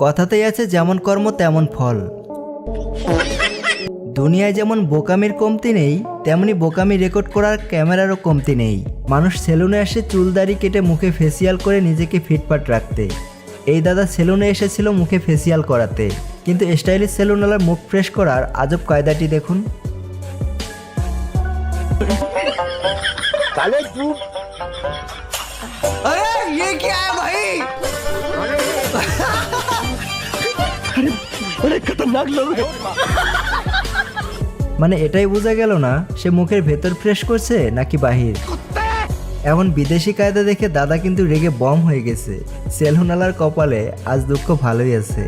কথাতেই আছে যেমন কর্ম তেমন ফল দুনিয়ায় যেমন বোকামির কমতি নেই তেমনি বোকামি রেকর্ড করার ক্যামেরারও কমতি নেই মানুষ সেলুনে আসে চুল দাড়ি কেটে মুখে ফেসিয়াল করে নিজেকে ফিটফাট রাখতে এই দাদা সেলুনে এসেছিল মুখে ফেসিয়াল করাতে কিন্তু স্টাইলিশ সেলুনওয়ালার মুখ ফ্রেশ করার আজব কায়দাটি দেখুন अरे ये क्या है भाई মানে এটাই বোঝা গেল না, সে মুখের ভেতর ফ্রেশ করছে নাকি বাহির? এমন বিদেশি কায়দা দেখে দাদা কিন্তু রেগে বম হয়ে গেছে। সেলুনালার কপালে আজ দুঃখ ভালোই আছে।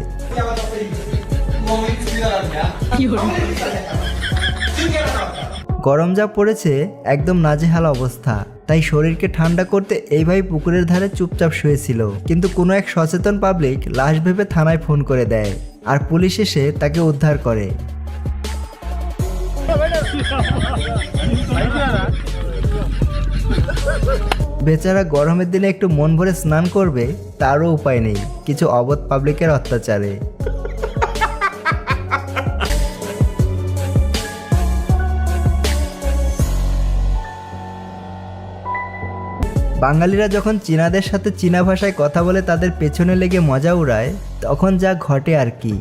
গরম যা পড়েছে, একদম নাজেহাল অবস্থা। তাই শরীরকে ঠান্ডা করতে এই ভাই পুকুরের ধারে চুপচাপ শুয়েছিল। কিন্তু কোনো এক সচেতন পাবলিক লাশ ভেবে থানায় ফোন করে দেয়। আর পুলিশ এসে তাকে উদ্ধার করে। বেচারা গরমের দিনে একটু মন ভরে স্নান করবে, তারও উপায় নেই। কিছু অবধ পাবলিকের অত্যাচারে। বাঙালিরা যখন চীনাদের সাথে চীনা ভাষায় কথা বলে তাদের পেছনে লেগে মজা উড়ায় তখন যা ঘটে আর কি।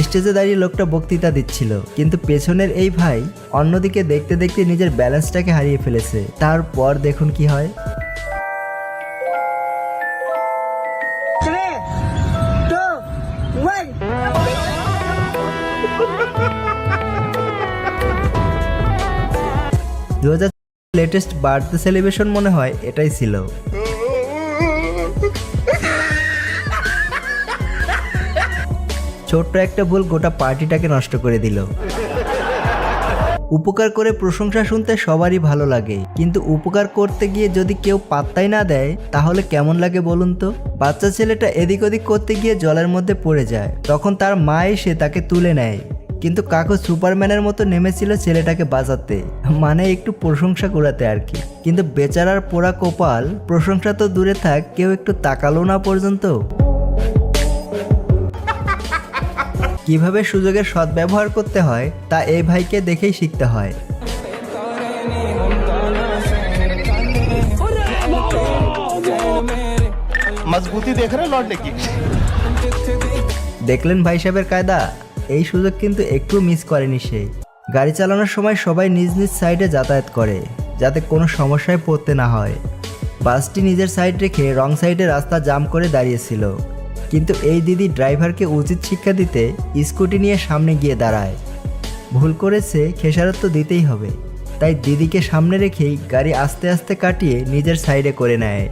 স্টেজে দাঁড়িয়ে লোকটা বক্তৃতা দিচ্ছিল কিন্তু পেছনের এই ভাই অন্যদিকে দেখতে দেখতে নিজের ব্যালেন্সটাকে হারিয়ে ফেলেছে। তারপর দেখুন কি হয়। দু হাজার লেটেস্ট বার্থডে সেলিব্রেশন মনে হয় এটাই ছিল। ছোট্ট একটা ভুল গোটা পার্টিটাকে নষ্ট করে দিল। উপকার করে প্রশংসা শুনতে সবারই ভালো লাগে, কিন্তু উপকার করতে গিয়ে যদি কেউ পাত্তাই না দেয়, তাহলে কেমন লাগে বলুন তো? বাচ্চা ছেলেটা এদিক ওদিক করতে গিয়ে জলের মধ্যে পড়ে যায়, তখন তার মা এসে তাকে তুলে নেয়। কিন্তু কাকু সুপারম্যানের মতো নেমেছিল ছেলেটাকে বাঁচাতে। মানে একটু প্রশংসা করাতে আর কি। কিন্তু বেচারার পোড়া কপাল প্রশংসা তো দূরে থাক কেউ একটু তাকালো না পর্যন্ত। কীভাবে সুযোগের সদ্ব্যবহার করতে হয় তা এই ভাইকে দেখেই শিখতে হয়। মজবুতি দেখ রে কি? দেখলেন ভাই সাহেবের কায়দা? এই সুযোগ কিন্তু একটু মিস করেনি সে। গাড়ি চালানোর সময় সবাই নিজ নিজ সাইডে যাতায়াত করে, যাতে কোনো সমস্যায় পড়তে না হয়। বাসটি নিজের সাইড রেখে রং সাইডে রাস্তা জাম করে দাঁড়িয়েছিল। কিন্তু এই দিদি ড্রাইভারকে উচিত শিক্ষা দিতে স্কুটি নিয়ে সামনে গিয়ে দাঁড়ায়। ভুল করেছে, খেসারত তো দিতেই হবে। তাই দিদিকে সামনে রেখেই গাড়ি আস্তে আস্তে কাটিয়ে নিজের সাইডে করে নেয়।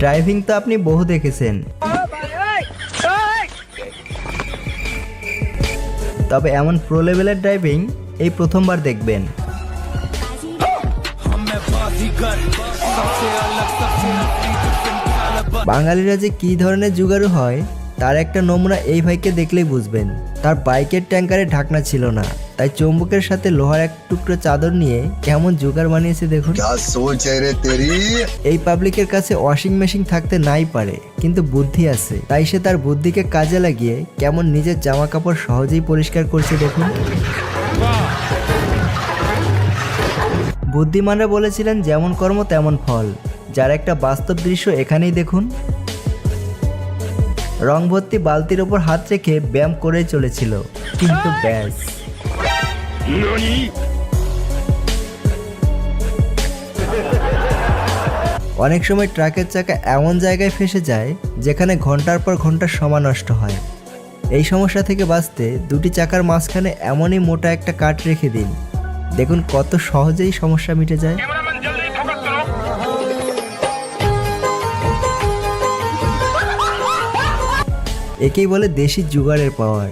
ড্রাইভিং তো আপনি বহু দেখেছেন। তবে এমন প্রো লেভেলের ড্রাইভিং এই প্রথমবার দেখবেন। বাঙালিরা যে কী ধরনের জুগারু হয়, তার একটা নমুনা এই ভাইকে দেখলেই বুঝবেন। তার বাইকের ট্যাঙ্কারে ঢাকনা ছিল না। তাই চম্বুকের সাথে লোহার এক টুকরো চাদর নিয়ে কেমন জোগাড় বানিয়েছে দেখুন। এই পাবলিকের কাছে ওয়াশিং মেশিন থাকতে নাই পারে কিন্তু বুদ্ধি আছে। তাই সে তার বুদ্ধিকে কাজে লাগিয়ে কেমন নিজের জামা কাপড় সহজেই পরিষ্কার করছে দেখুন। বুদ্ধিমানরা বলেছিলেন যেমন কর্ম তেমন ফল। যার একটা বাস্তব দৃশ্য এখানেই দেখুন। রং ভর্তি বালতির ওপর হাত রেখে ব্যায়াম করে চলেছিল কিন্তু ব্যাস। অনেক সময় ট্রাকের চাকা এমন জায়গায় ফেসে যায় যেখানে ঘণ্টার পর ঘণ্টা সময় নষ্ট হয়। এই সমস্যা থেকে বাঁচতে দুটি চাকার মাঝখানে এমনই মোটা একটা কাঠ রেখে দিন। দেখুন কত সহজেই সমস্যা মিটে যায়। একেই বলে দেশি জুগারের পাওয়ার।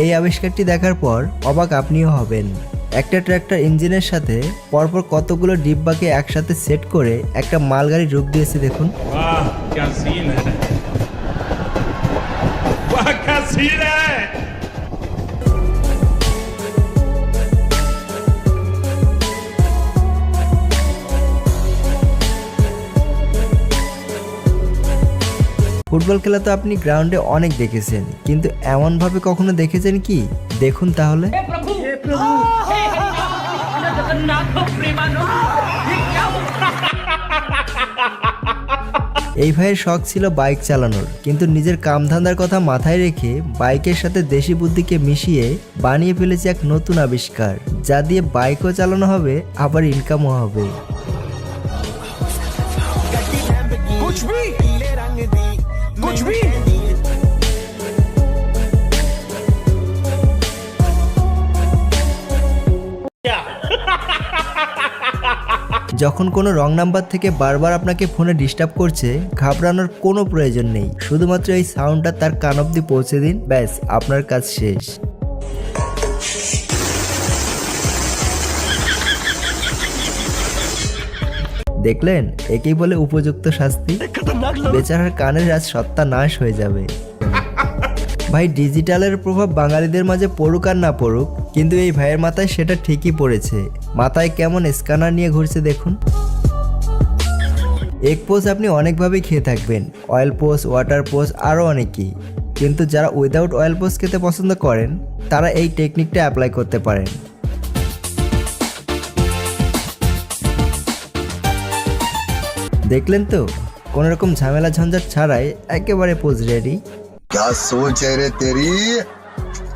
এই আবিষ্কারটি দেখার পর অবাক আপনিও হবেন। একটা ট্র্যাক্টর ইঞ্জিনের সাথে পরপর কতগুলো ডিব্বাকে একসাথে সেট করে একটা মালগাড়ি রূপ দিয়েছে দেখুন। ফুটবল খেলা তো আপনি গ্রাউন্ডে অনেক দেখেছেন কিন্তু এমনভাবে কখনো দেখেছেন কি? দেখুন তাহলে। এই ভাইয়ের শখ ছিল বাইক চালানোর কিন্তু নিজের কামধান্দার কথা মাথায় রেখে বাইকের সাথে দেশি বুদ্ধিকে মিশিয়ে বানিয়ে ফেলেছে এক নতুন আবিষ্কার যা দিয়ে বাইকও চালানো হবে আবার ইনকামও হবে। What you mean? যখন কোনো রং নাম্বার থেকে বারবার আপনাকে ফোনে ডিস্টার্ব করছে ঘাবড়ানোর কোনো প্রয়োজন নেই। শুধুমাত্র এই সাউন্ডটা তার কান অব্দি পৌঁছে দিন। ব্যাস আপনার কাজ শেষ। দেখলেন? একেই বলে উপযুক্ত শাস্তি? বেচারার কানের আজ সত্তা নাশ হয়ে যাবে। ভাই, ডিজিটালের প্রভাব বাঙালিদের মাঝে পড়ুক আর না পড়ুক, কিন্তু এই ভাইয়ের মাথায় সেটা ঠিকই পড়েছে। মাথায় কেমন স্ক্যানার নিয়ে ঘুরছে দেখুন। এক পোজ আপনি অনেকভাবেই খেয়ে থাকবেন। অয়েল পোজ ওয়াটার পোজ আরও অনেকই। কিন্তু যারা উইদাউট অয়েল পোজ খেতে পছন্দ করেন, তারা এই টেকনিকটা অ্যাপ্লাই করতে পারেন। দেখলেন তো? কোন রকম ঝামেলা ঝঞ্ঝাট ছাড়াই একেবারে পোজ রেডি।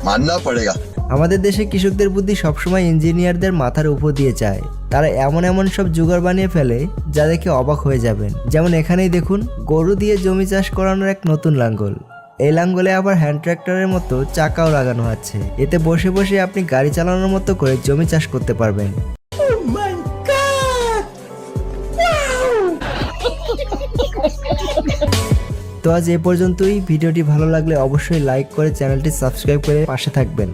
মাননা পড়েগা আমাদের দেশে কৃষকদের বুদ্ধি সবসময় ইঞ্জিনিয়ারদের মাথার উপর দিয়ে যায় তারা এমন এমন সব জুগার বানিয়ে ফেলে যা দেখে অবাক হয়ে যাবেন। যেমন এখানেই দেখুন গরু দিয়ে জমি চাষ করানোর এক নতুন লাঙ্গল। এই লাঙ্গলে আবার হ্যান্ড ট্র্যাক্টরের মতো চাকাও লাগানো আছে। এতে বসে বসে আপনি গাড়ি চালানোর মতো করে জমি চাষ করতে পারবেন। তো আজ এ পর্যন্তই। ভিডিওটি ভালো লাগলে অবশ্যই লাইক করে চ্যানেলটি সাবস্ক্রাইব করে পাশে থাকবেন।